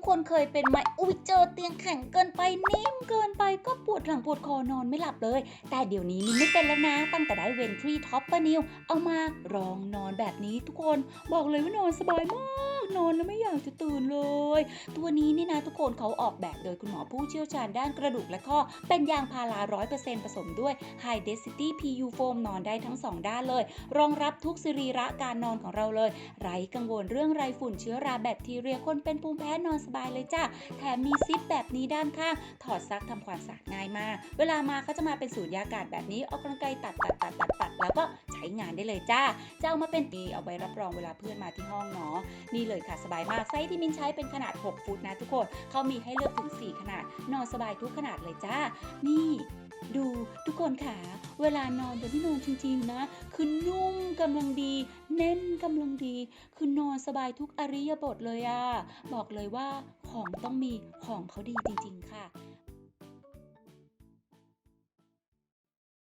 กคนเคยเป็นไหมอุ้ยเจอเตียงแข็งเกินไปนิ่มเกินไปก็ปวดหลังปวดคอนอนไม่หลับเลย แต่เดี๋ยวนี้มินไม่เป็นแล้วนะ ตั้งแต่ได้เวนทรีท็อปปนิวเอามารองนอนแบบนี้ทุกคน บอกเลยว่านอนสบายมาก นอนแล้วไม่อยากจะตื่นเล ตัวนี้นี่นะทุกคนเขาออกแบบโดยคุณหมอผู้เชี่ยวชาญด้านกระดูกและข้อ เป็นยางพารา 100%ผสมด้วย High Density PU Foam นอนได้ทั้ง 2 ด้านเลย รองรับทุกสรีระการนอนของเราเลย ไร้กังวลเรื่องไรฝุ่นเชื้อราแบคทีเรียคนเป็นภูมิแพ้นอนสบายเลยจ้าแถมมีซิปแบบนี้ด้านข้าง ถอดซักทำความสะอาดง่ายมาก เวลามาเขาจะมาเป็นสูตรยากาศแบบนี้เอากรรไกรตัดตัดตัดตัด งานได้เลยจ้า จะเอามาเป็นตีเอาไว้รับรองเวลาเพื่อนมาที่ห้องเนาะ นี่เลยค่ะสบายมาก ไซส์ที่มินใช้เป็นขนาด 6 ฟุตนะทุกคน เขามีให้เลือกถึง 4 ขนาด นอนสบายทุกขนาดเลยจ้า นี่ดูทุกคนค่ะ เวลานอนบนที่นอนจริงๆนะ คือนุ่มกำลังดี แน่นกำลังดี คือนอนสบายทุกอริยบทเลยอะบอกเลยว่าของต้องมีของเขาดีจริง ๆ ค่ะ